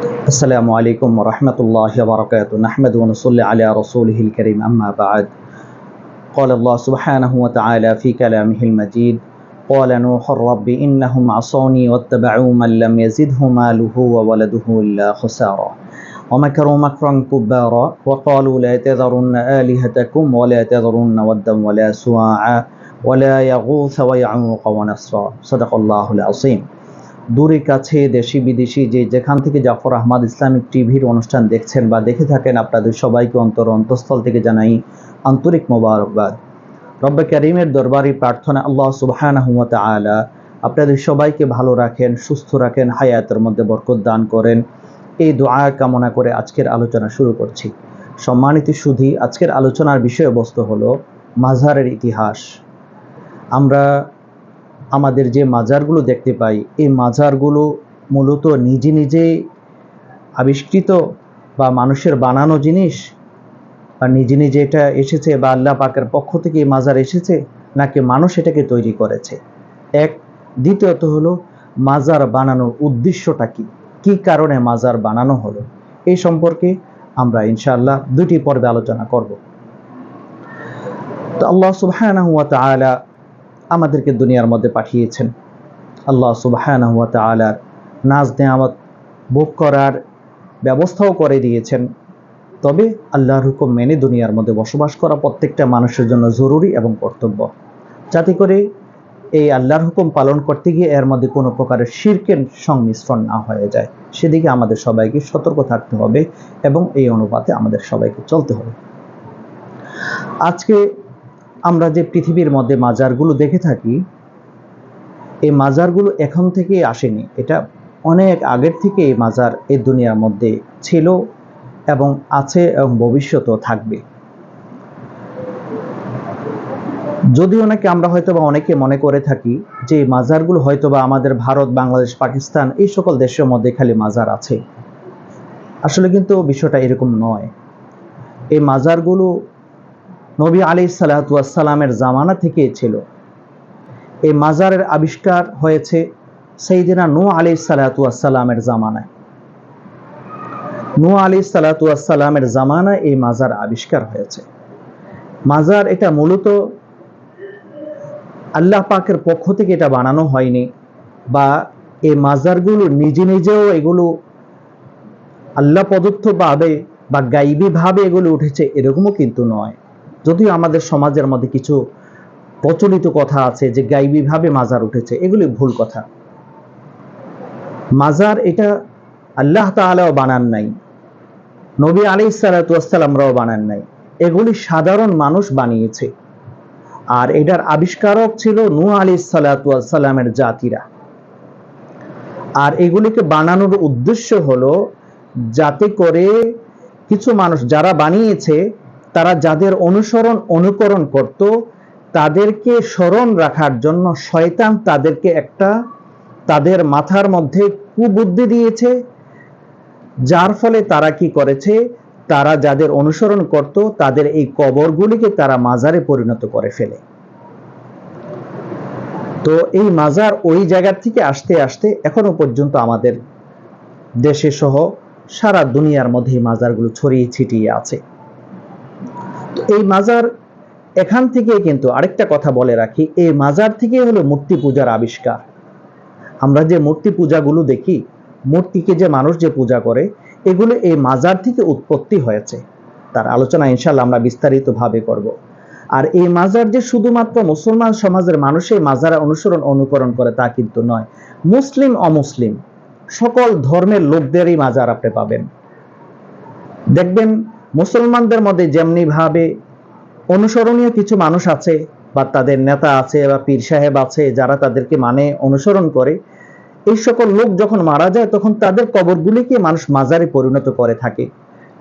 السلام عليكم ورحمة الله وبركاته. نحمد ونصلي على رسوله الكريم. أما بعد قال الله سبحانه وتعالى في كلامه المجيد قال نوح رب إنهم عصوني واتبعوا من لم يزده ماله وولده إلا خسارا. ومكروا مكرا كبارا وقالوا لا تذرن آلهتكم ولا تذرن ودا ولا سواعا ولا يغوث ويعوق ونسرا. صدق الله العظيم. দূরে কাছে দেশি বিদেশি যে যেখান থেকে জাফর আহমদ ইসলামিক টিভির অনুষ্ঠান দেখছেন বা দেখে থাকেন আপনাদের সবাইকে অন্তর অন্তঃস্থল থেকে জানাই আন্তরিক মোবারকবাদ। রব্বে করিমের দরবারি প্রার্থনা আল্লাহ সুবহানাহু ওয়া তাআলা আপনাদের সবাইকে ভালো রাখেন, সুস্থ রাখেন, হায়াতের মধ্যে বরকত দান করেন। এই দোয়া কামনা করে আজকের আলোচনা শুরু করছি। সম্মানিত সুধী, আজকের আলোচনার বিষয়বস্তু হলো মাঝারের ইতিহাস। আমরা আমাদের যে মাজারগুলো দেখতে পাই, এই মাজারগুলো মূলত নিজে নিজে আবিষ্কৃত বা মানুষের বানানো জিনিস? বা নিজে নিজে এটা এসেছে বা আল্লাহ পাকের পক্ষ থেকে এই মাজার এসেছে, নাকি মানুষ এটাকে তৈরি করেছে? এক। দ্বিতীয়ত হলো, মাজার বানানোর উদ্দেশ্যটা কি? কি কারণে মাজার বানানো হলো? এই সম্পর্কে আমরা ইনশাআল্লাহ দুটি পর্বে আলোচনা করব। তো আল্লাহ সুবহানাহু ওয়া তাআলা আমাদেরকে দুনিয়ার মধ্যে পাঠিয়েছেন। আল্লাহ সুবহানাহু ওয়া তাআলার নাজ নেয়ামত ভোগ করার ব্যবস্থাও করে দিয়েছেন। তবে আল্লাহর হুকুম মেনে দুনিয়ার মধ্যে বসবাস করা প্রত্যেকটা মানুষের জন্য জরুরি এবং কর্তব্য। যাতে করে এই আল্লাহর হুকুম পালন করতে গিয়ে এর মধ্যে কোনো প্রকারের শিরকের সংমিশ্রণ না হয়ে যায়। সেদিকে আমাদের সবাইকে সতর্ক থাকতে হবে এবং এই অনুপাতে আমাদের সবাইকে চলতে হবে। আজকে আমরা যে পৃথিবীর মধ্যে মাজারগুলো দেখে থাকি, এই মাজারগুলো এখন থেকে আসেনি। এটা অনেক আগের থেকে এই মাজার এই দুনিয়ার মধ্যে ছিল এবং আছে এবং ভবিষ্যতেও থাকবে। যদিও নাকি আমরা হয়তো বা অনেকে মনে করে থাকি যে মাজারগুলো হয়তো বা আমাদের ভারত, বাংলাদেশ, পাকিস্তান এই সকল দেশের মধ্যে খালি মাজার আছে। আসলে কিন্তু বিষয়টা এরকম নয়। এই মাজারগুলো নবী আলি সালাতামের জামানা থেকে ছিল। এই মাজারের আবিষ্কার হয়েছে সেইদিনা নু আলি সালাতামের জামানায়। নু আলি সালাতামের জামানায় এই মাজার আবিষ্কার হয়েছে। মাজার এটা মূলত আল্লাহ পাকের পক্ষ থেকে এটা বানানো হয়নি বা এই মাজারগুলো নিজে নিজেও এগুলো আল্লাহ প্রদত্ত ভাবে বা গাইবী ভাবে এগুলো উঠেছে এরকমও কিন্তু নয়। যদিও আমাদের সমাজের মধ্যে কিছু প্রচলিত কথা আছে যে গাইবীভাবে মাজার উঠেছে, এগুলি ভুল কথা। মাজার এটা আল্লাহ তালাও বানান নাই, নবী আলি সালাতামরাও বানান নাই, এগুলি সাধারণ মানুষ বানিয়েছে। আর এটার আবিষ্কারক ছিল নু আলি সালাতামের জাতিরা। আর এগুলিকে বানানোর উদ্দেশ্য হলো যাতে করে কিছু মানুষ যারা বানিয়েছে তারা যাদের অনুসরণ, অনুকরণ করত, তাদেরকে স্মরণ রাখার জন্য শয়তান তাদেরকে একটা, তাদের মাথার মধ্যে কুবুদ্ধি দিয়েছে, যার ফলে তারা কি করেছে? তারা যাদের অনুসরণ করত, তাদের এই কবরগুলিকে তারা মাজারে পরিণত করে ফেলে। তো এই মাজার ওই জায়গার থেকে আসতে আসতে এখনও পর্যন্ত আমাদের দেশে সহ সারা দুনিয়ার মধ্যে এই মাজারগুলো ছড়িয়ে ছিটিয়ে আছে। এই মাজার এখান থেকে কিন্তু আরেকটা কথা বলে রাখি, এই মাজার থেকে হলো মূর্তি পূজার আবিষ্কার। আমরা যে মূর্তি পূজাগুলো দেখি, মূর্তিকে যে মানুষ যে পূজা করে, এগুলো এই মাজার থেকে উৎপত্তি হয়েছে। তার আলোচনা ইনশাল্লাহ আমরা বিস্তারিতভাবে করব। আর এই মাজার যে শুধুমাত্র মুসলমান সমাজের মানুষের মাজার অনুসরণ, অনুকরণ করে তা কিন্তু নয়। মুসলিম, অমুসলিম, সকল ধর্মের লোকদেরই মাজার আপনি পাবেন। দেখবেন মুসলমানদের মধ্যে যেমনি ভাবে অনুসরণীয় কিছু মানুষ আছে, বা তাদের নেতা আছে, বা পীর সাহেব আছে, যারা তাদেরকে মানে অনুসরণ করে, এই সকল লোক যখন মারা যায়, তখন তাদের কবরগুলিকে মানুষ মাজারে পরিণত করে থাকে।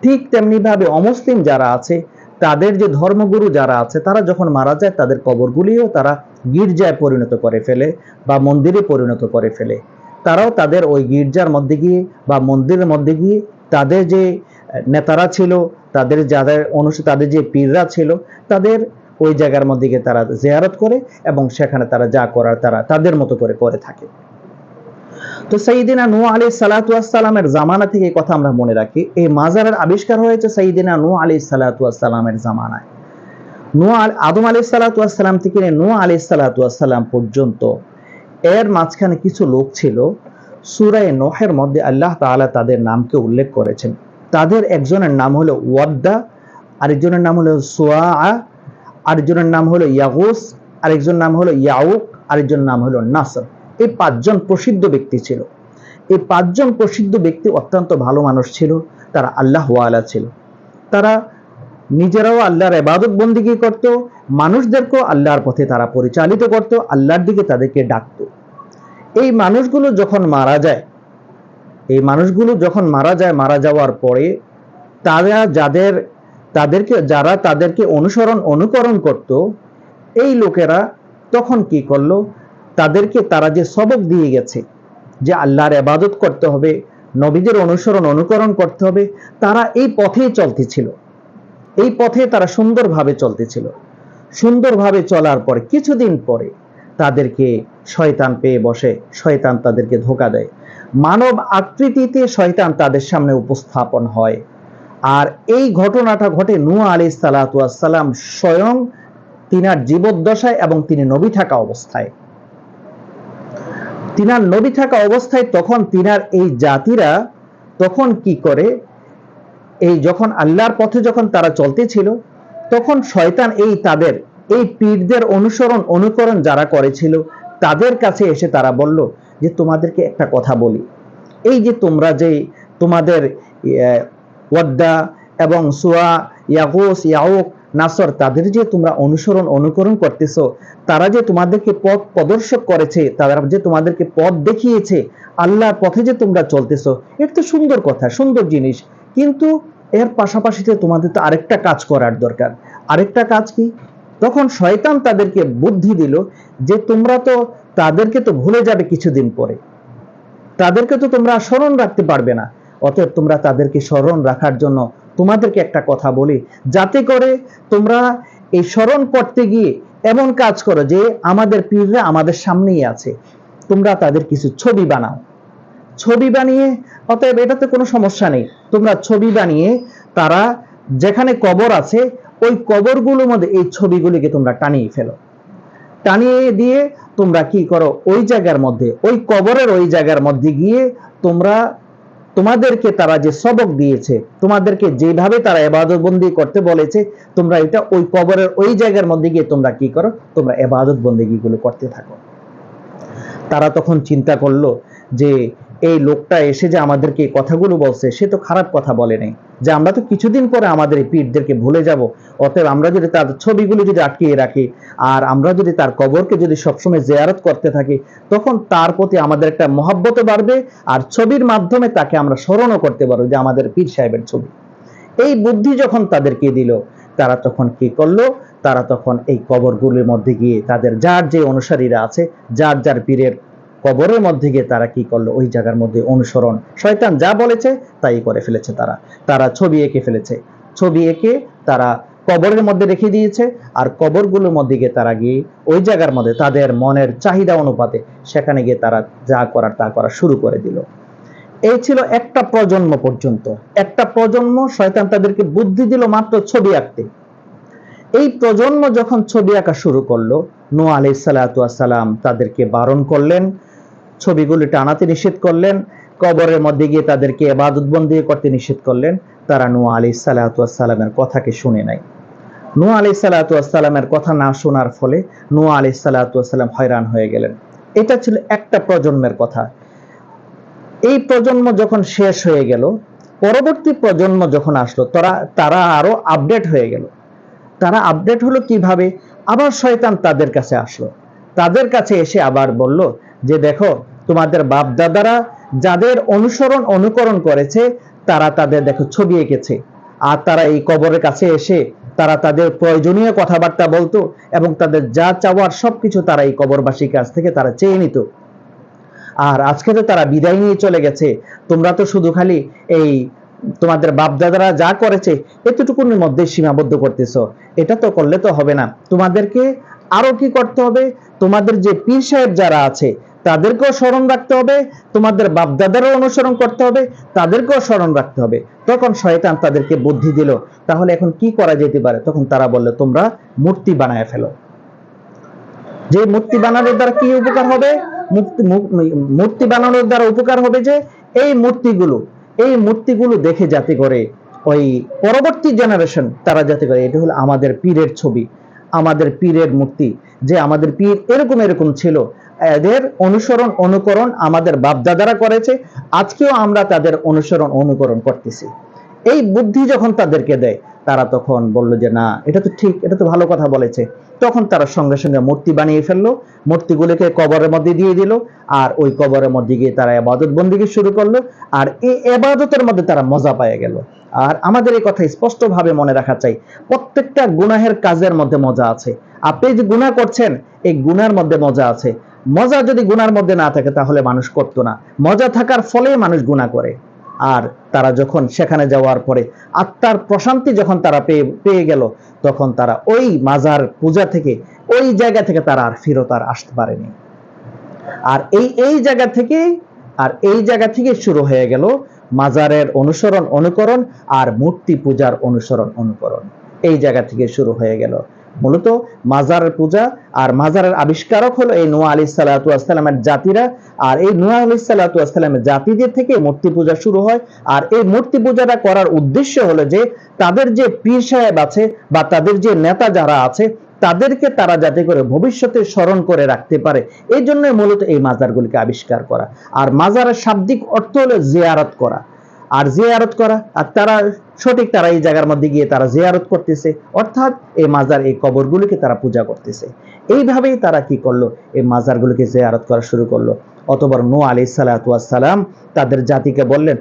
ঠিক তেমনি ভাবে অমুসলিম যারা আছে, তাদের যে ধর্মগুরু যারা আছে, তারা যখন মারা যায়, তাদের কবরগুলিও তারা গির্জায় পরিণত করে ফেলে, বা মন্দিরে পরিণত করে ফেলে। তারাও তাদের ওই গির্জার মধ্যে গিয়ে, বা মন্দিরের মধ্যে গিয়ে, তাদের যে নেতারা ছিল, তাদের যাদের অনুষ্ঠিত, তাদের যে পীররা ছিল, তাদের ওই জায়গার মধ্যে গিয়ে তারা জেয়ারত করে এবং সেখানে তারা যা করার তারা তাদের মতো করে করে থাকে। তো সাইদিনা নু আলী সালাতামের জামানা থেকে কথা আমরা মনে রাখি। এই মাজারের আবিষ্কার হয়েছে সাইদিনা নু আলী সালাতামের জামানায়। নু আদম আলী সালাতাম থেকে নিয়ে আলী সালাতাম পর্যন্ত এর মাঝখানে কিছু লোক ছিল। সুরায় নোহের মধ্যে আল্লাহ তাআলা তাদের নামকে উল্লেখ করেছেন। তাদের একজনের নাম হলো ওয়াদ্দা, আরেকজনের নাম হলো সোয়া আরেকজনের নাম হলো ইয়াগুস আরেকজন নাম হলো ইয়াউক আরেকজন নাম হলো নাসর। এই পাঁচজন প্রসিদ্ধ ব্যক্তি ছিল। এই পাঁচজন প্রসিদ্ধ ব্যক্তি অত্যন্ত ভালো মানুষ ছিল, তারা আল্লাহ ওয়ালা ছিল। তারা নিজেরাও আল্লাহর এবাদত বন্দিগি করত? মানুষদেরকেও আল্লাহর পথে তারা পরিচালিত করত, আল্লাহর দিকে তাদেরকে ডাকত। এই মানুষগুলো যখন মারা যায় এই মানুষগুলো যখন মারা যায়, মারা যাওয়ার পরে তারা যাদের, তাদেরকে, যারা তাদেরকে অনুসরণ, অনুকরণ করত, এই লোকেরা তখন কি করল? তাদেরকে তারা যে সবক দিয়ে গেছে, যে আল্লাহর এবাদত করতে হবে, নবীদের অনুসরণ, অনুকরণ করতে হবে, তারা এই পথেই চলতেছিল। এই পথে তারা সুন্দরভাবে চলতেছিল। সুন্দরভাবে চলার পর কিছুদিন পরে তাদেরকে শয়তান পেয়ে বসে, শয়তান তাদেরকে ধোকা দেয়। মানব আকৃতিতে শয়তান তাদের সামনে উপস্থাপন হয়। আর এই ঘটনাটা ঘটে নু আলী সালাতাম স্বয়ং তিনার জীবদ্দশায় এবং তিনি নবী থাকা অবস্থায়। তিনার নবী থাকা অবস্থায় তখন তিনার এই জাতিরা তখন কি করে? এই যখন আল্লাহর পথে যখন তারা চলতেছিল, তখন শয়তান এই তাদের, এই পীরদের অনুসরণ, অনুকরণ যারা করেছিল, তাদের কাছে এসে তারা বলল যে তোমাদেরকে একটা কথা বলি। এই যে তোমরা যে তোমাদের ওয়াদ্দা এবং সুয়া, ইয়াগুস, ইয়াউক, নাসর, তাদের যে তোমরা অনুসরণ, অনুকরণ করতেছো, তারা যে তোমাদেরকে পথ প্রদর্শক করেছে, তারা যে তোমাদেরকে পথ দেখিয়েছে, আল্লাহর পথে যে তোমরা চলতেছো, এটা তো সুন্দর কথা, সুন্দর জিনিস। কিন্তু এর পাশাপাশিতে তোমাদের তো আরেকটা কাজ করার দরকার। আরেকটা কাজ কি? তখন শয়তান তাদেরকে বুদ্ধি দিল যে তোমরা তো, তাদেরকে তো ভুলে যাবে কিছুদিন পরে। তাদেরকে তো তোমরা স্মরণ রাখতে পারবে না। অতএব তোমরা তাদেরকে স্মরণ রাখার জন্য তোমাদেরকে একটা কথা বলি। যাতে করে তোমরা এই স্মরণ করতে গিয়ে এমন কাজ করো যে আমাদের পীররা আমাদের সামনেই আছে। তোমরা তাদের কিছু ছবি বানাও। ছবি বানিয়ে, অতএব এটাতে কোনো সমস্যা নেই। তোমরা ছবি বানিয়ে তারা যেখানে কবর আছে ওই কবরগুলোর মধ্যে এই ছবিগুলিকে তোমরা টানিয়ে ফেলো। টানিয়ে দিয়ে তোমরা কি করো? ওই জায়গার মধ্যে, ওই কবরের ওই জায়গার মধ্যে গিয়ে তোমরা, তোমাদেরকে তারা যে সবক দিয়েছে, তোমাদেরকে যেভাবে তারা এবাদত বন্দি করতে বলেছে, তোমরা এটা ওই কবরের ওই জায়গার মধ্যে গিয়ে তোমরা কি করো? তোমরা এবাদত বন্দিগুলো করতে থাকো। তারা তখন চিন্তা করল যে এই লোকটা এসে যে আমাদেরকে এই কথাগুলো বলছে, সে তো খারাপ কথা বলে নাই। যে আমরা তো কিছুদিন পরে আমাদের এই পীরদেরকে ভুলে যাব, অতএব আমরা যদি তার ছবিগুলো যদি আটকিয়ে রাখি, আর আমরা যদি তার কবরকে যদি সবসময় জেয়ারত করতে থাকি, তখন তার প্রতি আমাদের একটা মহাব্বত বাড়বে, আর ছবির মাধ্যমে তাকে আমরা স্মরণও করতে পারব যে আমাদের পীর সাহেবের ছবি। এই বুদ্ধি যখন তাদেরকে দিল, তারা তখন কি করল? তারা তখন এই কবরগুলির মধ্যে গিয়ে তাদের যার যে অনুসারীরা আছে, যার যার পীরের কবরের মধ্যে গিয়ে তারা কি করল? ওই জায়গার মধ্যে অনুসরণ। শয়তান যা বলেছে, তাই করে ফেলেছে তারা। তারা ছবি এঁকে ফেলেছে। ছবি এঁকে তারা কবরের মধ্যে রেখে দিয়েছে আর কবরগুলোর মধ্যে গিয়ে তারা গিয়ে ওই জায়গার মধ্যে তাদের মনের চাহিদা অনুপাতে সেখানে গিয়ে তারা যা করার তা করা শুরু করে দিল। এই ছিল একটা প্রজন্ম পর্যন্ত। একটা প্রজন্ম শয়তান তাদেরকে বুদ্ধি দিল মাত্র ছবি আঁকতে। এই প্রজন্ম যখন ছবি আঁকা শুরু করল নো আলি সালাম তাদেরকে বারণ করলেন। ছবিগুলি টানাতে নিষেধ করলেন, কবরের মধ্যে গিয়ে তাদেরকে এবাদতবন্দি করতে নিষেধ করলেন। তারা নু আলি সালাতামের কথাকে শুনে নাই। নু আলি সালাতামের কথা না শোনার ফলে নু আলি সালাতাম হয়রান হয়ে গেলেন। এটা ছিল একটা প্রজন্মের কথা। এই প্রজন্ম যখন শেষ হয়ে গেল, পরবর্তী প্রজন্ম যখন আসলো, তারা তারা আরও আপডেট হয়ে গেল। তারা আপডেট হলো কীভাবে? আবার শয়তান তাদের কাছে আসলো। তাদের কাছে এসে আবার বলল যে দেখো, তোমাদের বাপ দাদারা যাদের অনুসরণ অনুকরণ করেছে, তারা তাদের দেখো ছবি এঁকেছে। আর তারা এই কবরের কাছে এসে তারা তাদের প্রয়োজনীয় কথাবার্তা বলতো এবং তাদের যা চাওয়ার সবকিছু তারা এই কবরবাসীর কাছ থেকে তারা চেয়ে নিত। আর আজকে তো তারা বিদায় নিয়ে চলে গেছে। তোমরা তো শুধু খালি এই তোমাদের বাপ দাদারা যা করেছে, এতটুকুর মধ্যে সীমাবদ্ধ করতেছ। এটা তো করলে তো হবে না। তোমাদেরকে আরও কি করতে হবে? তোমাদের যে পীর সাহেব যারা আছে তাদেরকেও স্মরণ রাখতে হবে, তোমাদের বাপদাদারও অনুসরণ করতে হবে, তাদেরকেও স্মরণ রাখতে হবে। তখন শয়তান তাদেরকে বুদ্ধি দিল, তাহলে এখন কি করা যেতে পারে? তখন তারা বলল, তোমরা মূর্তি বানায় ফেলো। যে মূর্তি বানানোর দ্বারা কি উপকার হবে? মূর্তি বানানোর দ্বারা উপকার হবে যে, এই মূর্তিগুলো এই মূর্তিগুলো দেখে যাতে করে ওই পরবর্তী জেনারেশন তারা যাতে করে, এটা হলো আমাদের পীরের ছবি, আমাদের পীরের মূর্তি, যে আমাদের পীর এরকম এরকম ছিল এদের অনুসরণ, অনুকরণ আমাদের বাপদাদারা করেছে। আজকেও আমরা তাদের অনুসরণ, অনুকরণ করতেছি। এই বুদ্ধি যখন তাদেরকে দেয়, তারা তখন বলল যে, না, এটা তো ঠিক, এটা তো ভালো কথা বলেছে। তখন তারা সঙ্গে সঙ্গে মূর্তি বানিয়ে ফেলল, মূর্তিগুলোকে কবরের মধ্যে দিয়ে দিল, আর ওই কবরের মধ্যে গিয়ে তারা এবাদত বন্দিকে শুরু করল, আর এই এবাদতের মধ্যে তারা মজা পায় গেল। আর আমাদের এই কথা স্পষ্টভাবে মনে রাখা চাই, প্রত্যেকটা গুনাহের কাজের মধ্যে মজা আছে। আপনি যে গুনাহ করছেন, এই গুনার মধ্যে মজা আছে। মজা যদি গুনার মধ্যে না থাকে, তাহলে মানুষ করতো না। মজা থাকার ফলে মানুষ গুনাহ করে। আর তারা যখন সেখানে যাওয়ার পরে আত্মার প্রশান্তি যখন তারা পেয়ে পেয়ে গেল, তখন তারা ওই মাজার পূজা থেকে, ওই জায়গা থেকে তারা আর ফেরত আর আসতে পারেনি। আর এই এই জায়গা থেকে, আর এই জায়গা থেকে শুরু হয়ে গেল মাজারের অনুসরণ, অনুকরণ আর মূর্তি পূজার অনুসরণ, অনুকরণ। এই জায়গা থেকে শুরু হয়ে গেল। মূলত মাজারের পূজা আর মাজারের আবিষ্কারক হলো এই নোয়া আলী সাল্লাহামের জাতিরা। আর এই নোয়া আলী সাল্লাহামের জাতিদের থেকে মূর্তি পূজা শুরু হয়। আর এই মূর্তি পূজাটা করার উদ্দেশ্য হলো যে, তাদের যে পীর সাহেব আছে বা তাদের যে নেতা যারা আছে, তাদেরকে তারা যাতে করে ভবিষ্যতে স্মরণ করে রাখতে পারে। এই জন্য মূলত এই মাজারগুলিকে আবিষ্কার করা। আর মাজারের শাব্দিক অর্থ হলো জিয়ারত করা। আর জিয়ারত করা, আর তারা সঠিক তারা এই জায়গার মধ্যে গিয়ে তারা জিয়ারত করতেছে, অর্থাৎ এই মাজার, এই কবরগুলিকে তারা পূজা করতেছে। এইভাবেই তারা কি করল? এই মাজারগুলিকে জিয়ারত করা শুরু করল। অতবার নূহ আলাইহিস সালাতু ওয়াস সালাম তাদের জাতিকে বললেন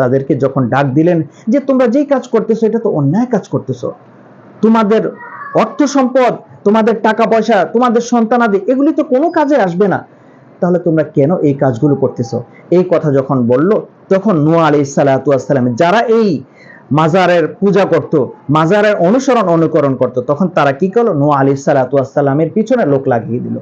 তাদেরকে যখন ডাক দিলেন যে, তোমরা যেই কাজ করতেছো, এটা তো অন্যায় কাজ করতেছো। তোমাদের অর্থ সম্পদ, তোমাদের টাকা পয়সা, তোমাদের সন্তানাদি এগুলি তো কোনো কাজে আসবে না। তাহলে তোমরা কেন এই কাজগুলো করতেছো? এই কথা যখন বলল, তখন নোয়া আলি সালাম, যারা এই মাজারের পূজা করত, মাজারের অনুসরণ, অনুকরণ করত, তখন তারা কি করল? নোয়া আলি সালাতামের পিছনে লোক লাগিয়ে দিল।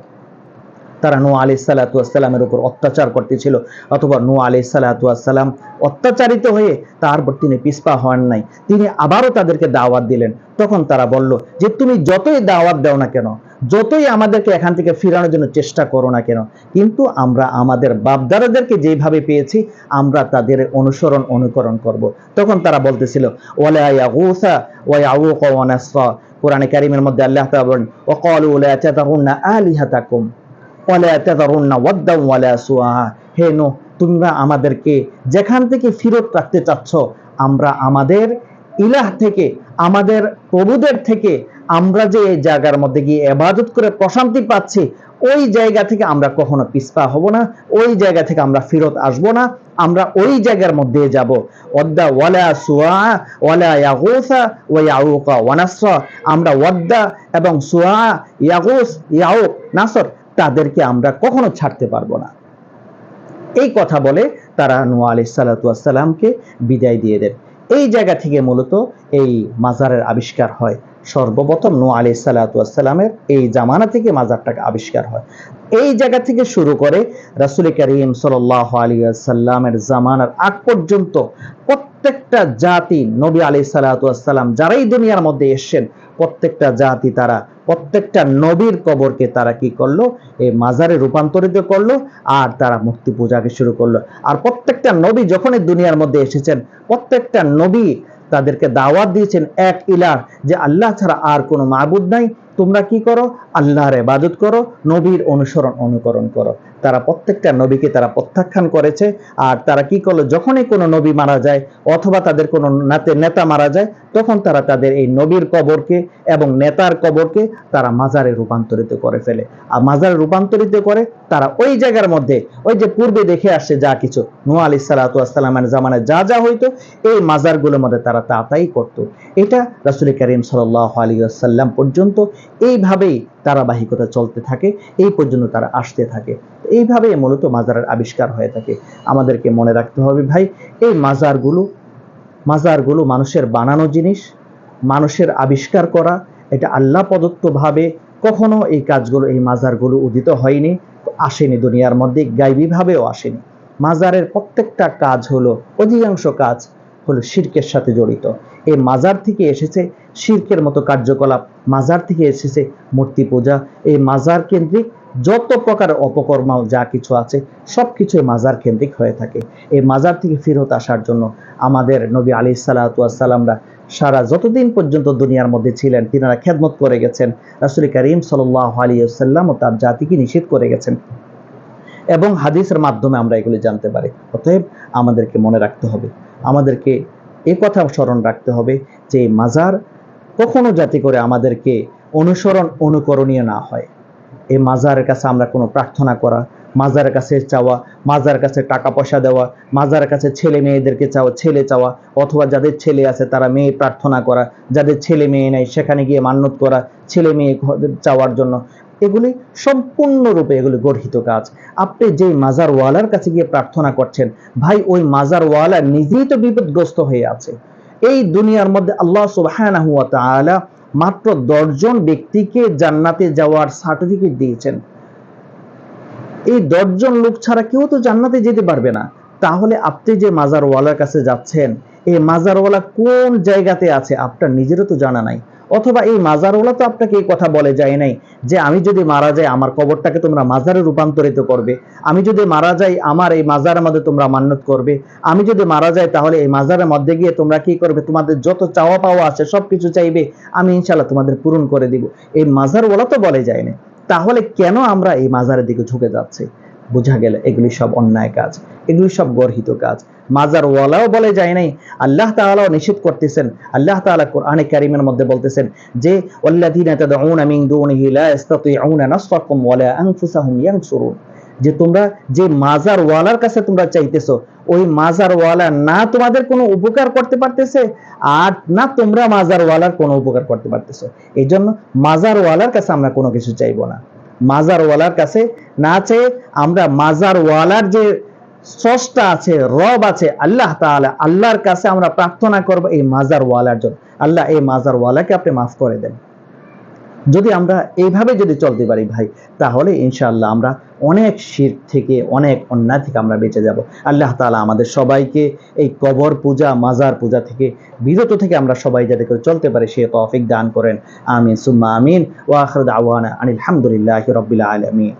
তারা নূ আলি সাল্লাতামের উপর অত্যাচার করতেছিল, অথবা নূ আলি সাল্লাতাম অত্যাচারিত হয়ে তারপর তিনি পিসপা হন নাই। তিনি আবারও তাদেরকে দাওয়াত দিলেন। তখন তারা বলল যে, তুমি যতই দাওয়াত দাও না কেন, যতই আমাদেরকে এখান থেকে ফিরানোর জন্য চেষ্টা করো না কেন, কিন্তু আমরা আমাদের বাপদাদাদেরকে যেভাবে পেয়েছি, আমরা তাদের অনুসরণ, অনুকরণ করব। তখন তারা বলতেছিল, ওয়ালা ওয়া ওয়া কোরআনে কারীমের মধ্যে আল্লাহ তাআলা বলেন ওয়াকালু লা তাযারুন্না আলিহাতাকুম। হে নূহ, তোমরা আমাদেরকে যেখান থেকে ফিরত রাখতে চাচ্ছ, আমরা আমাদের ইলাহ থেকে, আমাদের প্রভুদের থেকে, আমরা যে জায়গার মধ্যে গিয়ে এবাদত করে প্রশান্তি পাচ্ছি, ওই জায়গা থেকে আমরা কখনো পিছপা হব না, ওই জায়গা থেকে আমরা ফিরত আসব না, আমরা ওই জায়গার মধ্যে যাব। ওয়াদ্দা ওয়ালা সুয়া ওয়ালা ইয়াগুসা, ওয়া ইয়াউকা আমরা ওয়াদ্দা এবং সুয়া ইয়াগুস, ইয়াউক, নাসর তাদেরকে আমরা কখনো ছাড়তে পারব না। এই কথা বলে তারা নোয়া আলি সালাতামকে বিদায় দিয়ে দেন। এই জায়গা থেকে মূলত এই মাজারের আবিষ্কার হয়। সর্বপ্রথম নো আলি সালাতামের এই জামানা থেকে মাজারটাকে আবিষ্কার হয়। এই জায়গা থেকে শুরু করে রাসুল করিম সাল আলী সাল্লামের জামানার আগ পর্যন্ত প্রত্যেকটা জাতি নবী আলি সালাতাম যারাই দুনিয়ার মধ্যে এসছেন প্রত্যেকটা জাতি তারা, প্রত্যেকটা নবীর কবরকে তারা কি করল? এই মাজারে রূপান্তরিত করল আর তারা মূর্তি পূজাকে শুরু করল। আর প্রত্যেকটা নবী যখন এই দুনিয়ার মধ্যে এসেছেন, প্রত্যেকটা নবী তাদেরকে দাওয়াত দিয়েছেন এক ইলাহ যে আল্লাহ ছাড়া আর কোনো মাবুদ নাই। তোমরা কি করো? আল্লাহর ইবাদত করো, নবীর অনুসরণ অনুকরণ করো। তারা প্রত্যেকটা নবীকে তারা প্রত্যাখ্যান করেছে। আর তারা কি করল? যখনই কোনো নবী মারা যায় অথবা তাদের কোনো নাতে নেতা মারা যায়, তখন তারা তাদের এই নবীর কবরকে এবং নেতার কবরকে তারা মাজারে রূপান্তরিত করে ফেলে। আর মাজারে রূপান্তরিত করে তারা ওই জায়গার মধ্যে, ওই যে পূর্বে দেখে আসছে যা কিছু নুয়া আলি সালাতামের জামানায় যা যা হইতো, এই মাজারগুলোর মধ্যে তারা তা তাই করতো। এটা রাসুল করিম সাল আলী আসাল্লাম পর্যন্ত এইভাবেই ধারাবাহিকতা চলতে থাকে, এই পর্যন্ত তারা আসতে থাকে। এইভাবে মূলত মাজারের আবিষ্কার হয়ে থাকে। আমাদেরকে মনে রাখতে হবে ভাই, এই মাজারগুলো মাজারগুলো মানুষের বানানো জিনিস, মানুষের আবিষ্কার করা, এটা আল্লাহ প্রদত্তভাবে কখনো এই কাজগুলো, এই মাজারগুলো উদিত হয়নি, আসেনি দুনিয়ার মধ্যে, গাইবীভাবেও আসেনি। মাজারের প্রত্যেকটা কাজ হলো, অধিকাংশ কাজ হলো শিরকের সাথে জড়িত। এই মাজার থেকে এসেছে শিরকের মতো কার্যকলাপ, মাজার থেকে এসেছে মূর্তি পূজা, এই মাজার কেন্দ্রিক যত প্রকার অপকর্ম যা কিছু আছে সব কিছু মাজার কেন্দ্রিক হয়ে থাকে। এই মাজার থেকে ফেরত আসার জন্য আমাদের নবী আলি সাল্লাতামরা সারা যতদিন পর্যন্ত দুনিয়ার মধ্যে ছিলেন, তিনারা খেদমত করে গেছেন। রাসুল করিম সাল্লাহ আলিয়াল্লাম ও তার জাতিকে নিষেধ করে গেছেন। এবং হাদিসের মাধ্যমে আমরা এগুলি জানতে পারি। অতএব আমাদেরকে মনে রাখতে হবে, আমাদেরকে এ কথা স্মরণ রাখতে হবে যে মাজার কখনো যাতে করে আমাদেরকে অনুসরণ, অনুকরণীয় না হয়। এই মাজারের কাছে আমরা কোনো প্রার্থনা করা, মাজারের কাছে চাওয়া, মাজারের কাছে টাকা পয়সা দেওয়া, মাজারের কাছে ছেলে মেয়েদেরকে চাওয়া, ছেলে চাওয়া, অথবা যাদের ছেলে আছে তারা মেয়ে প্রার্থনা করা, যাদের ছেলে মেয়ে নেই সেখানে গিয়ে মান্যত করা, ছেলে মেয়ে চাওয়ার জন্য। এগুলি সম্পূর্ণরূপে এগুলি গর্হিত কাজ। আপনি যে মাজার ওয়ালার কাছে গিয়ে প্রার্থনা করছেন, ভাই ওই মাজার ওয়ালা নিজেই তো বিপদগ্রস্ত হয়ে আছে। এই দুনিয়ার মধ্যে আল্লাহ তাআলা মাত্র দশজন ব্যক্তিকে জান্নাতে যাওয়ার সার্টিফিকেট দিয়েছেন। এই দশজন লোক ছাড়া কেউ তো জান্নাতে যেতে পারবে না। তাহলে আপনি যে মাজারওয়ালার কাছে যাচ্ছেন, এই মাজারওয়ালা কোন জায়গাতে আছে, আপনার নিজেরও তো জানা নাই। অথবা এই মাজারওয়ালা তো আপনাকে এই কথা বলে যায় নাই যে আমি যদি মারা যাই, আমার কবরটাকে তোমরা মাজারে রূপান্তরিত করবে। আমি যদি মারা যাই, আমার এই মাজারের মধ্যে তোমরা মান্যত করবে। আমি যদি মারা যাই, তাহলে এই মাজারের মধ্যে গিয়ে তোমরা কি করবে? তোমাদের যত চাওয়া পাওয়া আছে, সবকিছু চাইবে, আমি ইনশাল্লাহ তোমাদের পূরণ করে দিব। এই মাজারওয়ালা তো বলে যায় না তাহলে কেন আমরা এই মাজারের দিকে ঝুঁকে যাচ্ছি? বোঝা গেলে এগুলি সব অন্যায় কাজ, এগুলি সব গর্হিত কাজ। মাজার ওয়ালাও বলে যায় নাই, আল্লাহ তাআলাও নিষেধ করতেছেন। আল্লাহ তাআলা কোরআনে কারিমের মধ্যে বলতেছেন যে যে তোমরা যে মাজার ওয়ালার কাছে তোমরা চাইতেছো, ওই মাজার ওয়ালা না তোমাদের কোনো উপকার করতে পারতেছে, আর না তোমরা মাজার ওয়ালার কোনো উপকার করতে পারতেছো। এই জন্য মাজার ওয়ালার কাছে আমরা কোনো কিছু চাইব না। মাজার ওয়ালার কাছে। না চেয়ে আমরা মাজার ওয়ালার যে স্রষ্টা আছে, রব আছে, আল্লাহ তাআলা, আল্লাহর কাছে আমরা প্রার্থনা করব এই মাজার ওয়ালার জন্য। আল্লাহ এই মাজার ওয়ালাকে আপনি মাফ করে দেন। যদি আমরা এইভাবে যদি চলতে পারি ভাই, তাহলে ইনশাআল্লাহ আমরা অনেক শির থেকে অনেক অন্যায় থেকে আমরা বেঁচে যাব। আল্লাহ তালা আমাদের সবাইকে এই কবর পূজা, মাজার পূজা থেকে বিরত থেকে আমরা সবাই যাতে করে চলতে পারে সে তফিক দান করেন। আমিন। সুম্মা আমিন। ওয়া আখরদ আওয়ানা আনিল হামদুলিল্লাহি রাব্বিল আলামিন।